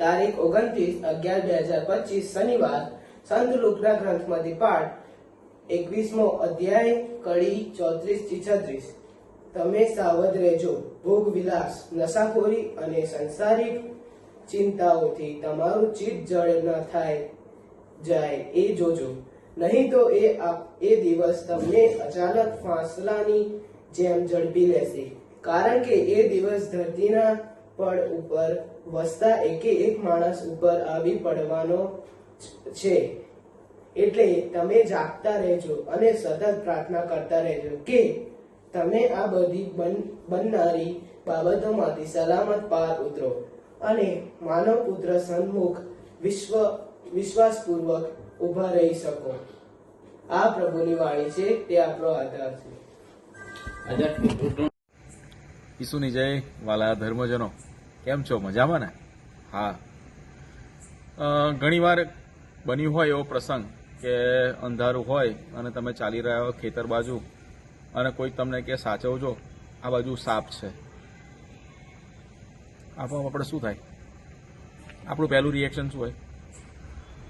તારીખ ઓગણત્રીસ અગિયાર બે હજાર પચીસ શનિવાર, સંત લુકના ગ્રંથમાંથી પાઠ, એકવીસમો અધ્યાય, કડી ચોત્રીસથી છત્રીસ. તમે સાવધ રહેજો. ભોગ વિલાસ, નશાખોરી અને સંસારિક ચિંતાઓથી તમારું ચિત્ત જળ ન થાય. જાય, એ જોજો. નહીં તો એ એ દિવસ તમને અચાનક ફાંસલાની જેમ ઝડપી લેશે. કારણ કે એ દિવસ ધરતીના પડ ઉપર વસતા એકે એક માણસ ઉપર આવી પડવાનો છે એટલે તમે જાગતા રહેજો અને સતત પ્રાર્થના કરતા રહેજો કે તમે આ બધી બનનારી બાબતોમાંથી સલામત પાર ઉતરો અને માનવ પુત્ર સન્મુખ વિશ્વ વિશ્વાસપૂર્વક ઊભા રહી શકો. આ પ્રભુની વાણી છે તે આપણો આધાર છે. ઈસુની જય વાલા ધર્મજનો. કેમ છો? મજામાં ને? હા. ઘણીવાર બન્યું હોય એવો પ્રસંગ કે અંધારું હોય અને તમે ચાલી રહ્યા હો ખેતર બાજુ અને કોઈ તમને કે સાચવજો, આ બાજુ સાપ છે. આપોઆપ આપણે શું થાય? આપણું પહેલું રિએક્શન શું હોય?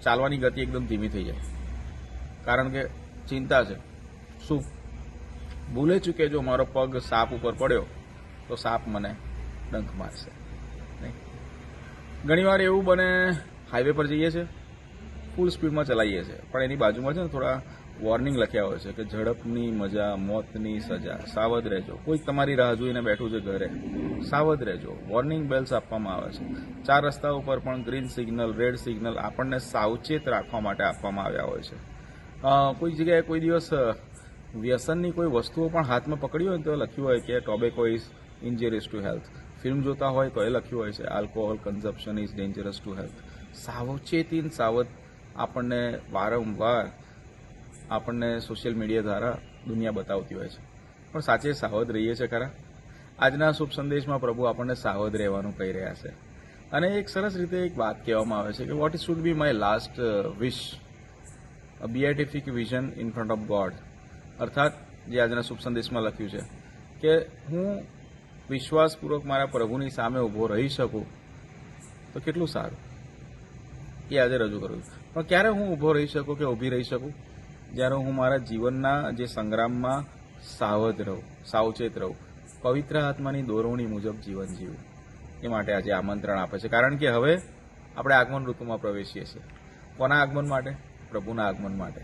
ચાલવાની ગતિ એકદમ ધીમી થઈ જાય. કારણ કે ચિંતા છે. શું? ભૂલે ચૂકે જો મારો પગ સાપ ઉપર પડ્યો તો સાપ મને ડંખ મારશે. ઘણીવાર એવું બને હાઈવે પર જઈએ છીએ ફૂલ સ્પીડમાં ચલાવીએ છીએ. પણ એની બાજુમાં છે ને થોડા વોર્નિંગ લખ્યા હોય છે કે ઝડપની મજા, મોતની સજા, સાવધ રહેજો. કોઈક તમારી રાહ જોઈને બેઠું છે ઘરે, સાવધ રહેજો. વોર્નિંગ બેલ્સ આપવામાં આવે છે. ચાર રસ્તા ઉપર પણ ગ્રીન સિગ્નલ રેડ સિગ્નલ આપણને સાવચેત રાખવા માટે આપવામાં આવ્યા હોય છે. કોઈ જગ્યાએ કોઈ દિવસ વ્યસનની કોઈ વસ્તુઓ પણ હાથમાં પકડી હોય તો લખ્યું હોય કે tobacco is injurious to health film જોતા હોય તો એ લખ્યું હોય છે alcohol consumption is dangerous to health સાવચેતી સાવધ આપણને વારંવાર આપણને સોશિયલ મીડિયા દ્વારા દુનિયા બતાવતી હોય છે. પણ સાચે સાવધ રહીએ છે ખરા? આજના શુભ સંદેશમાં પ્રભુ આપણને સાવધ રહેવાનું કહી રહ્યા છે. અને એક સરસ રીતે એક વાત કહેવામાં આવે છે કે what should be my last wish a beatific vision in front of God અર્થાત, જે આજના શુભ સંદેશમાં લખ્યું છે, કે હું વિશ્વાસપૂર્વક મારા પ્રભુની સામે ઊભો રહી શકું, તો કેટલું સારું? એ આજે રજૂ કરું છું. પણ ક્યારે હું ઊભો રહી શકું કે ઊભી રહી શકું? જ્યારે હું મારા જીવનના જે સંગ્રામમાં સાવધ રહું, સાવચેત રહું, પવિત્ર આત્માની દોરવણી મુજબ જીવન જીવું, એ માટે આજે આમંત્રણ આપે છે. કારણ કે હવે આપણે આગમન ઋતુમાં પ્રવેશીએ છીએ. કોના આગમન માટે? પ્રભુના આગમન માટે.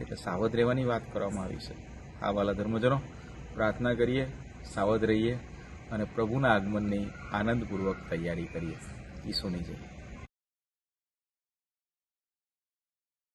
એટલે સાવધ રહેવાની વાત કરવામાં આવી છે. આ વાલા ધર્મજનો, પ્રાર્થના કરીએ, સાવધ રહીએ. અને પ્રભુના આગમનની આનંદપૂર્વક તૈયારી કરીએ. ઈસુની જય.